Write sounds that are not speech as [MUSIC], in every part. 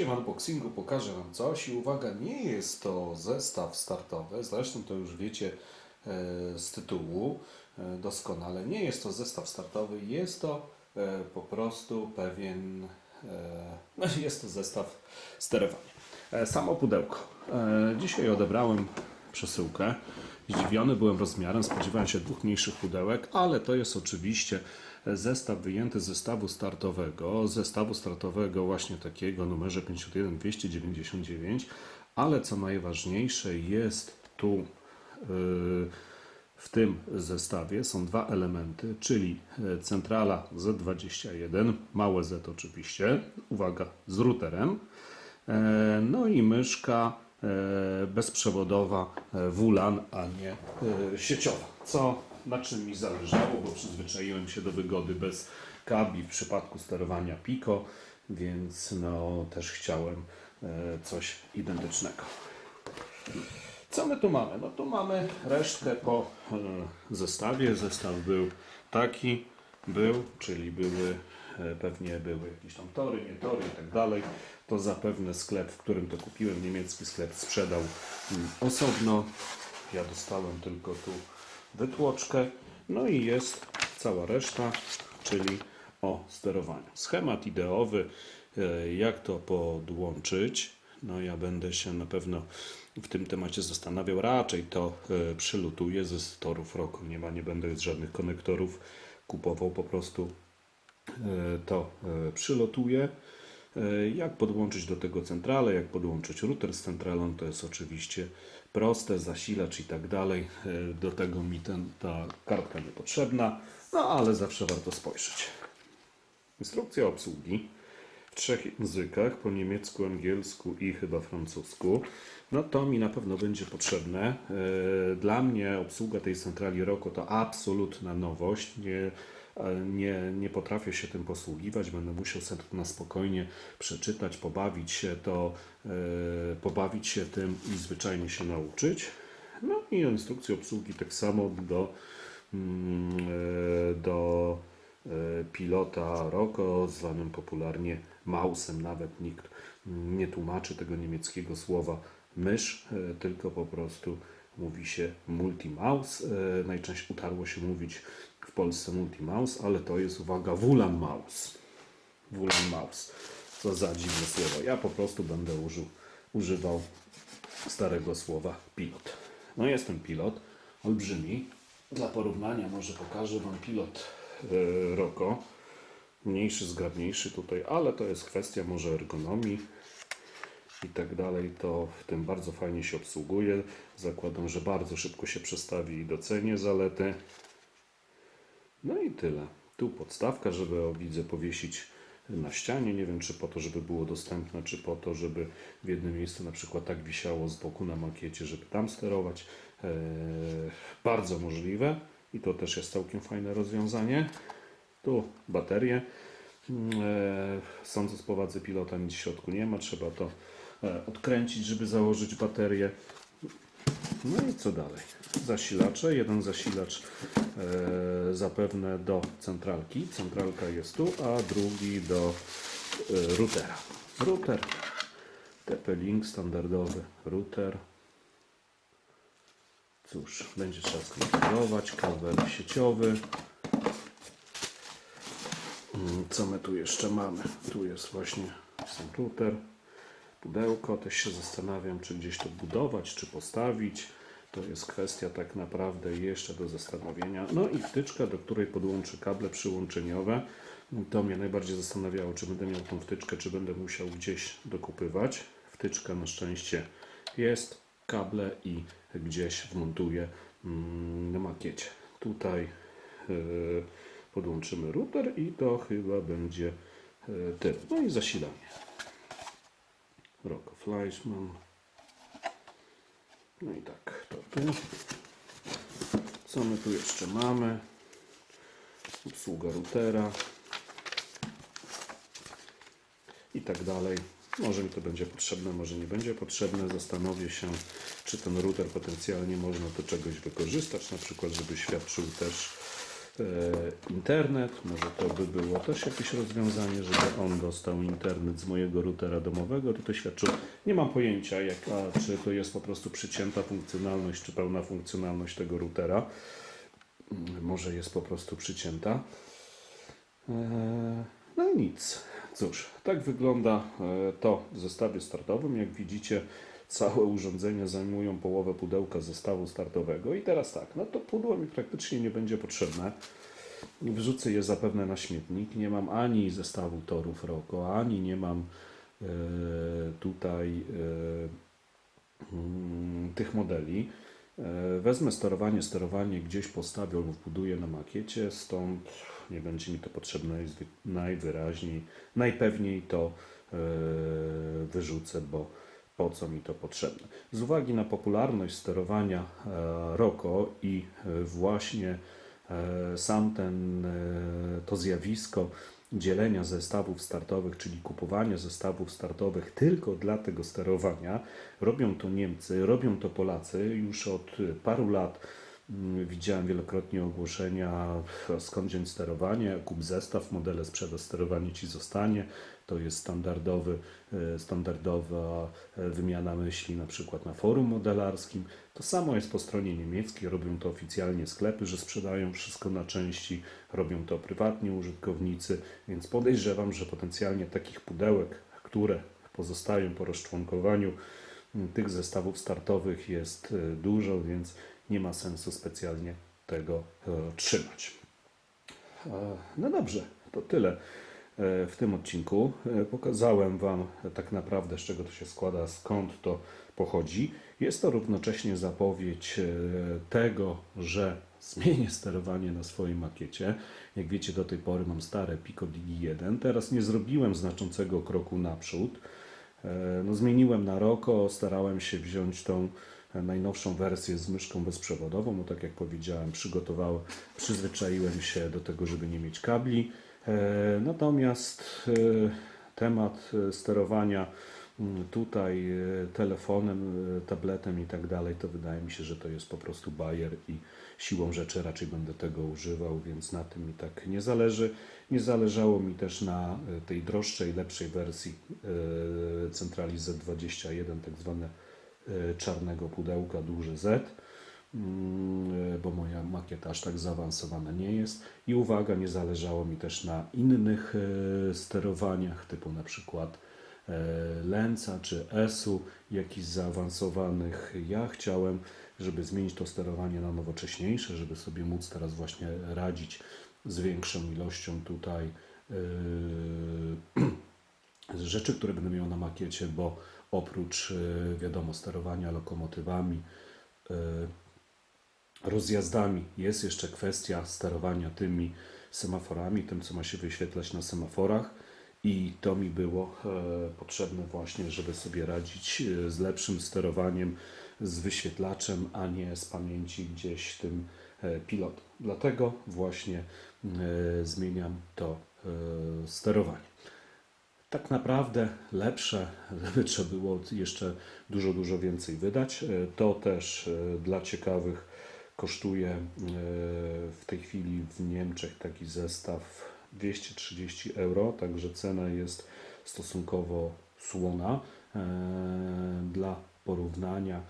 Dzisiaj w unboxingu pokażę Wam coś i uwaga, nie jest to zestaw startowy, zresztą to już wiecie e, z tytułu e, doskonale, nie jest to zestaw startowy, jest to e, po prostu pewien, no jest to zestaw sterowania. Samo pudełko. Dzisiaj odebrałem przesyłkę. Zdziwiony byłem rozmiarem, spodziewałem się dwóch mniejszych pudełek, ale to jest oczywiście zestaw wyjęty z zestawu startowego, zestawu startowego właśnie takiego numerze 51299, ale co najważniejsze jest tu yy, w tym zestawie są dwa elementy, czyli e, centrala Z21, małe Z oczywiście, uwaga, z routerem, E, No i myszka e, bezprzewodowa WLAN, a nie sieciowa. Co na czym mi zależało, bo przyzwyczaiłem się do wygody bez kabli w przypadku sterowania Pico, więc no też chciałem e, coś identycznego. Co my tu mamy? No tu mamy resztkę po e, zestawie. Zestaw był taki, był, czyli były, e, pewnie były jakieś tam tory, nie tory i tak dalej. To zapewne sklep, w którym to kupiłem, niemiecki sklep sprzedał mm, osobno. Ja dostałem tylko tu wytłoczkę. No i jest cała reszta, czyli o sterowaniu. Schemat ideowy, e, jak to podłączyć. No ja będę się na pewno w tym temacie zastanawiał. Raczej to e, przylutuję ze storów roku. Nie ma, nie będę z żadnych konektorów kupował, po prostu e, to przylotuję. E, Jak podłączyć do tego centralę, jak podłączyć router z centralą, to jest oczywiście proste, zasilacz i tak dalej. E, Do tego mi ten, ta kartka niepotrzebna, no ale zawsze warto spojrzeć. Instrukcja obsługi w trzech językach, po niemiecku, angielsku i chyba francusku. No to mi na pewno będzie potrzebne. E, Dla mnie obsługa tej centrali ROKO to absolutna nowość. Nie, nie, nie potrafię się tym posługiwać. Będę musiał sobie to na spokojnie przeczytać, pobawić się to, e, pobawić się tym i zwyczajnie się nauczyć. No i instrukcję obsługi tak samo do, mm, e, do e, pilota Roko, zwanym popularnie Mausem. Nawet nikt nie tłumaczy tego niemieckiego słowa mysz, tylko po prostu mówi się multimaus. Najczęściej utarło się mówić Polsce multimaus, ale to jest, uwaga, WLAN Maus. WLAN Maus. Co za dziwne słowo. Ja po prostu będę użył, używał starego słowa pilot. No jest ten pilot, olbrzymi. Dla porównania może pokażę Wam pilot e, Roko. Mniejszy, zgrabniejszy tutaj, ale to jest kwestia może ergonomii i tak dalej. To w tym bardzo fajnie się obsługuje. Zakładam, że bardzo szybko się przestawi i docenię zalety. No i tyle. Tu podstawka, żeby widzę powiesić na ścianie. Nie wiem, czy po to, żeby było dostępne, czy po to, żeby w jednym miejscu na przykład tak wisiało z boku na makiecie, żeby tam sterować. Eee, bardzo możliwe i to też jest całkiem fajne rozwiązanie. Tu baterie. Mm, e, Sądzę z powadzy pilota nic w środku nie ma. Trzeba to e, odkręcić, żeby założyć baterię. No i co dalej? Zasilacze. Jeden zasilacz e, zapewne do centralki. Centralka jest tu, a drugi do e, routera. Router. TP-Link standardowy router. Cóż, będzie trzeba skonfigurować. Kabel sieciowy. Mm, Co my tu jeszcze mamy? Tu jest właśnie sam router, pudełko. Też się zastanawiam, czy gdzieś to budować, czy postawić. To jest kwestia tak naprawdę jeszcze do zastanowienia. No i wtyczka, do której podłączę kable przyłączeniowe. To mnie najbardziej zastanawiało, czy będę miał tą wtyczkę, czy będę musiał gdzieś dokupywać. Wtyczka na szczęście jest, kable i gdzieś wmontuję mm, na makiecie. Tutaj yy, podłączymy router i to chyba będzie yy, tyle. No i zasilanie. Rocco Fleischmann. No i tak, to tu. Co my tu jeszcze mamy? Obsługa routera. I tak dalej. Może mi to będzie potrzebne, może nie będzie potrzebne. Zastanowię się, czy ten router potencjalnie można do czegoś wykorzystać, na przykład, żeby świadczył też internet. Może to by było też jakieś rozwiązanie, żeby on dostał internet z mojego routera domowego. Tutaj świadczył. Nie mam pojęcia, jak, a, czy to jest po prostu przycięta funkcjonalność, czy pełna funkcjonalność tego routera. Mm, Może jest po prostu przycięta. E, No i nic. Cóż, tak wygląda e, to w zestawie startowym. Jak widzicie, całe urządzenia zajmują połowę pudełka zestawu startowego. I teraz tak, no to pudło mi praktycznie nie będzie potrzebne. Wrzucę je zapewne na śmietnik. Nie mam ani zestawu torów ROKO, ani nie mam e, tutaj e, mm, tych modeli. E, Wezmę sterowanie, sterowanie gdzieś postawię lub wbuduję na makiecie, stąd nie będzie mi to potrzebne najwyraźniej. Najpewniej to wyrzucę, bo po co mi to potrzebne. Z uwagi na popularność sterowania e, ROKO i e, właśnie e, sam ten, to zjawisko dzielenia zestawów startowych, czyli kupowania zestawów startowych tylko dla tego sterowania, robią to Niemcy, robią to Polacy już od paru lat. mm, Widziałem wielokrotnie ogłoszenia, skąd wziąć sterowanie, kup zestaw, modele sprzedaż, sterowanie Ci zostanie. To jest standardowy, e, standardowa e, wymiana myśli na przykład na forum modelarskim. To samo jest po stronie niemieckiej, robią to oficjalnie sklepy, że sprzedają wszystko na części, robią to prywatni użytkownicy, więc podejrzewam, że potencjalnie takich pudełek, które pozostają po rozczłonkowaniu tych zestawów startowych jest e, dużo, więc nie ma sensu specjalnie tego trzymać. No dobrze, to tyle w tym odcinku. E, Pokazałem Wam tak naprawdę, z czego to się składa, skąd to pochodzi. Jest to równocześnie zapowiedź e, tego, że zmienię sterowanie na swojej makiecie. Jak wiecie, do tej pory mam stare Pico Digi 1. Teraz nie zrobiłem znaczącego kroku naprzód. E, No, zmieniłem na Roko, starałem się wziąć tą e, najnowszą wersję z myszką bezprzewodową, bo tak jak powiedziałem, przygotowałem, przyzwyczaiłem się do tego, żeby nie mieć kabli. E, Natomiast e, temat e, sterowania mm, tutaj telefonem, tabletem i tak dalej, to wydaje mi się, że to jest po prostu bajer i siłą rzeczy raczej będę tego używał, więc na tym mi tak nie zależy. Nie zależało mi też na tej droższej, lepszej wersji centrali Z21, tak zwane czarnego pudełka, duży Z, bo moja makieta aż tak zaawansowana nie jest. I uwaga, nie zależało mi też na innych e, sterowaniach, typu na przykład e, Lenca czy ESU, jakichś zaawansowanych. Ja chciałem, żeby zmienić to sterowanie na nowocześniejsze, żeby sobie móc teraz właśnie radzić z większą ilością tutaj [CLEARS THROAT] rzeczy, które będę miał na makiecie, bo oprócz wiadomo sterowania lokomotywami, rozjazdami jest jeszcze kwestia sterowania tymi semaforami, tym co ma się wyświetlać na semaforach i to mi było e, potrzebne właśnie, żeby sobie radzić e, z lepszym sterowaniem, z wyświetlaczem, a nie z pamięci gdzieś tym e, pilotem. Dlatego właśnie zmieniam to sterowanie. Tak naprawdę lepsze, gdyby trzeba było jeszcze dużo, dużo więcej wydać. To też dla ciekawych kosztuje e, w tej chwili w Niemczech taki zestaw 230 euro, także cena jest stosunkowo słona. E, Dla porównania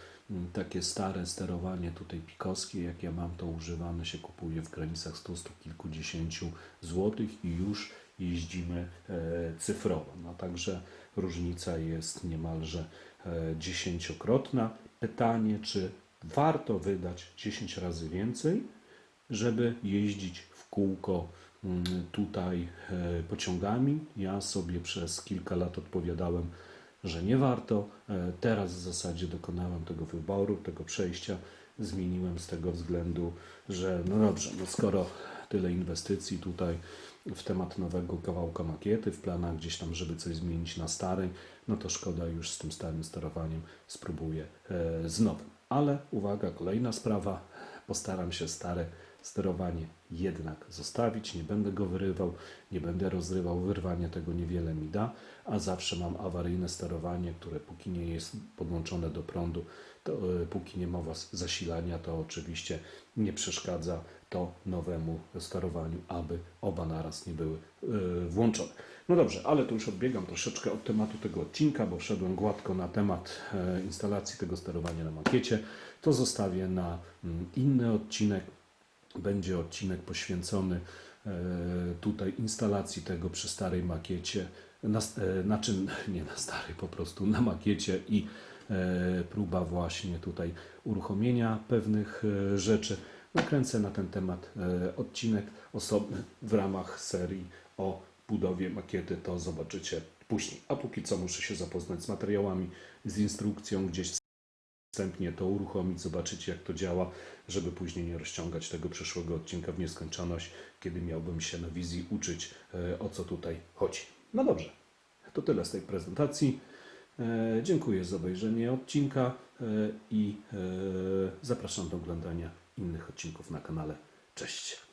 takie stare sterowanie tutaj pikowskie, jak ja mam, to używane się kupuje w granicach 100, 100 kilkudziesięciu złotych i już jeździmy e, cyfrowo. No, także różnica jest niemalże dziesięciokrotna. Pytanie, czy warto wydać 10 razy więcej, żeby jeździć w kółko mm, tutaj e, pociągami. Ja sobie przez kilka lat odpowiadałem, że nie warto. E, Teraz w zasadzie dokonałem tego wyboru, tego przejścia. Zmieniłem z tego względu, że no dobrze, no skoro tyle inwestycji tutaj w temat nowego kawałka makiety, w planach gdzieś tam, żeby coś zmienić na starej, no to szkoda już z tym starym sterowaniem spróbuję e, z nowym. Ale uwaga, kolejna sprawa, postaram się stare sterowanie jednak zostawić, nie będę go wyrywał, nie będę rozrywał, wyrwanie tego niewiele mi da, a zawsze mam awaryjne sterowanie, które póki nie jest podłączone do prądu, to e, póki nie ma was- zasilania, to oczywiście nie przeszkadza to nowemu sterowaniu, aby oba naraz nie były e, włączone. No dobrze, ale tu już odbiegam troszeczkę od tematu tego odcinka, bo wszedłem gładko na temat e, instalacji tego sterowania na makiecie. To zostawię na mm, inny odcinek. Będzie odcinek poświęcony e, tutaj instalacji tego przy starej makiecie, na, e, na czym, [LAUGHS] nie na starej, po prostu na makiecie i próba właśnie tutaj uruchomienia pewnych rzeczy. Nakręcę na ten temat e, odcinek osobny w ramach serii o budowie makiety, to zobaczycie później. A póki co muszę się zapoznać z materiałami, z instrukcją gdzieś wstępnie to uruchomić, zobaczyć jak to działa, żeby później nie rozciągać tego przyszłego odcinka w nieskończoność, kiedy miałbym się na wizji uczyć e, o co tutaj chodzi. No dobrze, to tyle z tej prezentacji. E, Dziękuję za obejrzenie odcinka i zapraszam do oglądania innych odcinków na kanale. Cześć.